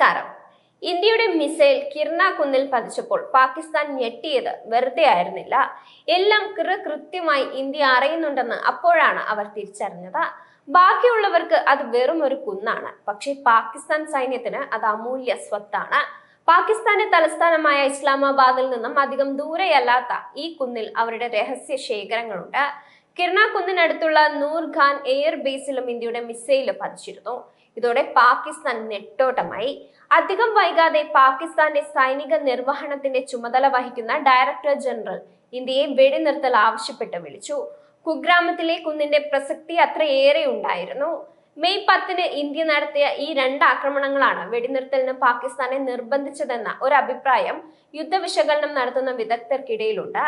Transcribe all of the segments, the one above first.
നമസ്കാരം. ഇന്ത്യയുടെ മിസൈൽ കിർണ കുന്നിൽ പതിച്ചപ്പോൾ പാകിസ്ഥാൻ ഞെട്ടിയത് വെറുതെ ആയിരുന്നില്ല. എല്ലാം കൃ കൃത്യമായി ഇന്ത്യ അറിയുന്നുണ്ടെന്ന് അപ്പോഴാണ് അവർ തിരിച്ചറിഞ്ഞത്. ബാക്കിയുള്ളവർക്ക് അത് വെറും ഒരു കുന്നാണ്. പക്ഷേ പാകിസ്ഥാൻ സൈന്യത്തിന് അത് അമൂല്യ സ്വത്താണ്. പാകിസ്ഥാന്റെ തലസ്ഥാനമായ ഇസ്ലാമാബാദിൽ നിന്നും അധികം ദൂരെയല്ലാത്ത ഈ കുന്നിൽ അവരുടെ രഹസ്യ ശേഖരങ്ങളുണ്ട്. കിർണ കുന്നിനടുത്തുള്ള നൂർ ഖാൻ എയർ ബേസിലും ഇന്ത്യയുടെ മിസൈൽ പതിച്ചിരുന്നു. ഇതോടെ പാകിസ്ഥാൻ നെട്ടോട്ടമായി. അധികം വൈകാതെ പാകിസ്ഥാന്റെ സൈനിക നിർവഹണത്തിന്റെ ചുമതല വഹിക്കുന്ന ഡയറക്ടർ ജനറൽ ഇന്ത്യയെ വെടിനിർത്തൽ ആവശ്യപ്പെട്ട് വിളിച്ചു. കുഗ്രാമത്തിലെ കുന്നിന്റെ പ്രസക്തി അത്രയേറെ ഉണ്ടായിരുന്നു. മെയ് പത്തിന് ഇന്ത്യ നടത്തിയ ഈ രണ്ട് ആക്രമണങ്ങളാണ് വെടിനിർത്തലിന് പാകിസ്ഥാനെ നിർബന്ധിച്ചതെന്ന ഒരു അഭിപ്രായം യുദ്ധവിശകലനം നടത്തുന്ന വിദഗ്ധർക്കിടയിലുണ്ട്.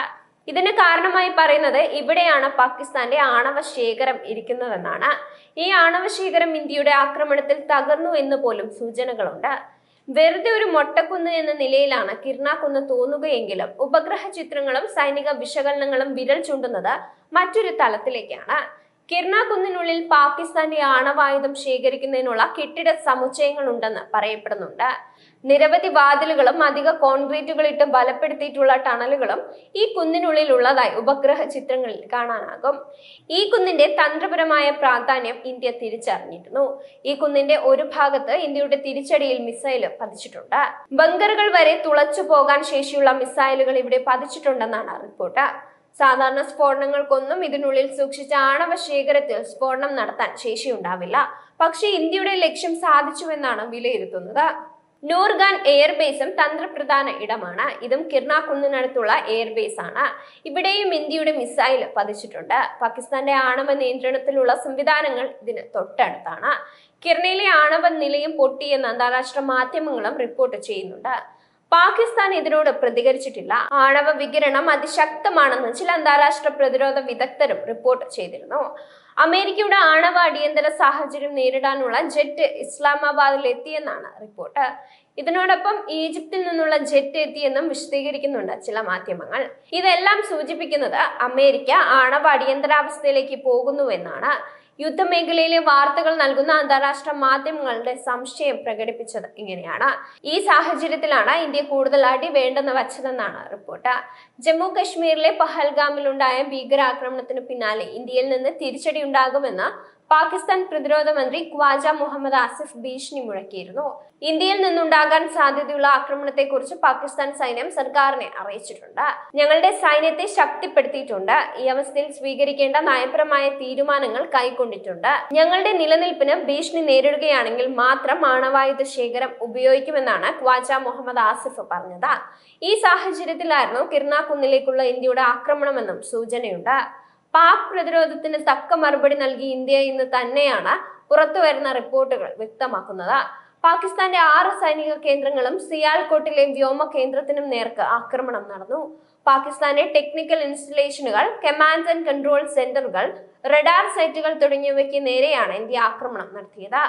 ഇതിന് കാരണമായി പറയുന്നത് ഇവിടെയാണ് പാകിസ്ഥാന്റെ ആണവ ശേഖരം ഇരിക്കുന്നതെന്നാണ്. ഈ ആണവ ശേഖരം ഇന്ത്യയുടെ ആക്രമണത്തിൽ തകർന്നു എന്ന് പോലും സൂചനകളുണ്ട്. വെറുതെ ഒരു മൊട്ടക്കുന്ന് എന്ന നിലയിലാണ് കിർണാക്കുന്ന് കുന്ന് തോന്നുകയെങ്കിലും ഉപഗ്രഹ ചിത്രങ്ങളും സൈനിക വിശകലനങ്ങളും വിരൽ ചൂണ്ടുന്നത് മറ്റൊരു തലത്തിലേക്കാണ്. കിർണ കുന്നിനുള്ളിൽ പാകിസ്ഥാന്റെ ആണവായുധം ശേഖരിക്കുന്നതിനുള്ള കെട്ടിട സമുച്ചയങ്ങൾ ഉണ്ടെന്ന് പറയപ്പെടുന്നുണ്ട്. നിരവധി വാതിലുകളും അധിക കോൺക്രീറ്റുകളിട്ട് ബലപ്പെടുത്തിയിട്ടുള്ള ടണലുകളും ഈ കുന്നിനുള്ളിൽ ഉള്ളതായി ഉപഗ്രഹ ചിത്രങ്ങളിൽ കാണാനാകും. ഈ കുന്നിന്റെ തന്ത്രപരമായ പ്രാധാന്യം ഇന്ത്യ തിരിച്ചറിഞ്ഞിരുന്നു. ഈ കുന്നിന്റെ ഒരു ഭാഗത്ത് ഇന്ത്യയുടെ തിരിച്ചടിയിൽ മിസൈൽ പതിച്ചിട്ടുണ്ട്. ബങ്കറുകൾ വരെ തുളച്ചു പോകാൻ ശേഷിയുള്ള മിസൈലുകൾ ഇവിടെ പതിച്ചിട്ടുണ്ടെന്നാണ് റിപ്പോർട്ട്. സാധാരണ സ്ഫോടനങ്ങൾക്കൊന്നും ഇതിനുള്ളിൽ സൂക്ഷിച്ച ആണവ ശേഖരത്തിൽ സ്ഫോടനം നടത്താൻ ശേഷിയുണ്ടാവില്ല. പക്ഷേ ഇന്ത്യയുടെ ലക്ഷ്യം സാധിച്ചുവെന്നാണ് വിലയിരുത്തുന്നത്. നൂർഗാൻ എയർബേസും തന്ത്രപ്രധാന ഇടമാണ്. ഇതും കിർണ കുന്നിനടുത്തുള്ള എയർബേസ് ആണ് ഇവിടെയും ഇന്ത്യയുടെ മിസൈൽ പതിച്ചിട്ടുണ്ട്. പാകിസ്ഥാന്റെ ആണവ നിയന്ത്രണത്തിലുള്ള സംവിധാനങ്ങൾ ഇതിന് തൊട്ടടുത്താണ്. കിർണയിലെ ആണവ നിലയം പൊട്ടിയെന്ന് അന്താരാഷ്ട്ര മാധ്യമങ്ങളും റിപ്പോർട്ട് ചെയ്യുന്നുണ്ട്. പാകിസ്ഥാൻ ഇതിനോട് പ്രതികരിച്ചിട്ടില്ല. ആണവ വികിരണം അതിശക്തമാണെന്ന് ചില അന്താരാഷ്ട്ര പ്രതിരോധ വിദഗ്ധരും റിപ്പോർട്ട് ചെയ്തിരുന്നു. അമേരിക്കയുടെ ആണവ അടിയന്തര സാഹചര്യം നേരിടാനുള്ള ജെറ്റ് ഇസ്ലാമാബാദിൽ എത്തിയെന്നാണ് റിപ്പോർട്ട്. ഇതിനോടൊപ്പം ഈജിപ്തിൽ നിന്നുള്ള ജെറ്റ് എത്തിയെന്നും വിശദീകരിക്കുന്നുണ്ട് ചില മാധ്യമങ്ങൾ. ഇതെല്ലാം സൂചിപ്പിക്കുന്നത് അമേരിക്ക ആണവ അടിയന്തരാവസ്ഥയിലേക്ക് പോകുന്നുവെന്നാണ്. യുദ്ധമേഖലയിലെ വാർത്തകൾ നൽകുന്ന അന്താരാഷ്ട്ര മാധ്യമങ്ങളുടെ സംശയം പ്രകടിപ്പിച്ചത് ഇങ്ങനെയാണ്. ഈ സാഹചര്യത്തിലാണ് ഇന്ത്യ കൂടുതൽ അടി വേണ്ടെന്ന് വച്ചതെന്നാണ് റിപ്പോർട്ട്. ജമ്മു കശ്മീരിലെ പഹൽഗാമിലുണ്ടായ ഭീകരാക്രമണത്തിന് പിന്നാലെ ഇന്ത്യയിൽ നിന്ന് തിരിച്ചടി ഉണ്ടാകുമെന്ന് പാകിസ്ഥാൻ പ്രതിരോധ മന്ത്രി ഖ്വാജ മുഹമ്മദ് ആസിഫ് ഭീഷണി മുഴക്കിയിരുന്നു. ഇന്ത്യയിൽ നിന്നുണ്ടാകാൻ സാധ്യതയുള്ള ആക്രമണത്തെക്കുറിച്ച് പാകിസ്ഥാൻ സൈന്യം സർക്കാരിനെ അറിയിച്ചിട്ടുണ്ട്. ഞങ്ങളുടെ സൈന്യത്തെ ശക്തിപ്പെടുത്തിയിട്ടുണ്ട്. ഈ അവസ്ഥയിൽ സ്വീകരിക്കേണ്ട നയപരമായ തീരുമാനങ്ങൾ കൈക്കൊണ്ടിട്ടുണ്ട്. ഞങ്ങളുടെ നിലനിൽപ്പിന് ഭീഷണി നേരിടുകയാണെങ്കിൽ മാത്രം ആണവായുധ ശേഖരം ഉപയോഗിക്കുമെന്നാണ് ഖ്വാജ മുഹമ്മദ് ആസിഫ് പറഞ്ഞത്. ഈ സാഹചര്യത്തിലായിരുന്നു കിർണാകുന്നിലേക്കുള്ള ഇന്ത്യയുടെ ആക്രമണമെന്നും സൂചനയുണ്ട്. പാക് പ്രതിരോധത്തിന് തക്ക മറുപടി നൽകി ഇന്ത്യ ഇന്ന് തന്നെയാണ് പുറത്തു വരുന്ന റിപ്പോർട്ടുകൾ വ്യക്തമാക്കുന്നത്. പാകിസ്ഥാന്റെ ആറ് സൈനിക കേന്ദ്രങ്ങളും സിയാൽകോട്ടിലെ വ്യോമ കേന്ദ്രത്തിനും നേർക്ക് ആക്രമണം നടന്നു. പാകിസ്ഥാന്റെ ടെക്നിക്കൽ ഇൻസ്റ്റലേഷനുകൾ കമാൻഡ് ആൻഡ് കൺട്രോൾ സെന്ററുകൾ റഡാർ സൈറ്റുകൾ തുടങ്ങിയവയ്ക്ക് നേരെയാണ് ഇന്ത്യ ആക്രമണം നടത്തിയത്.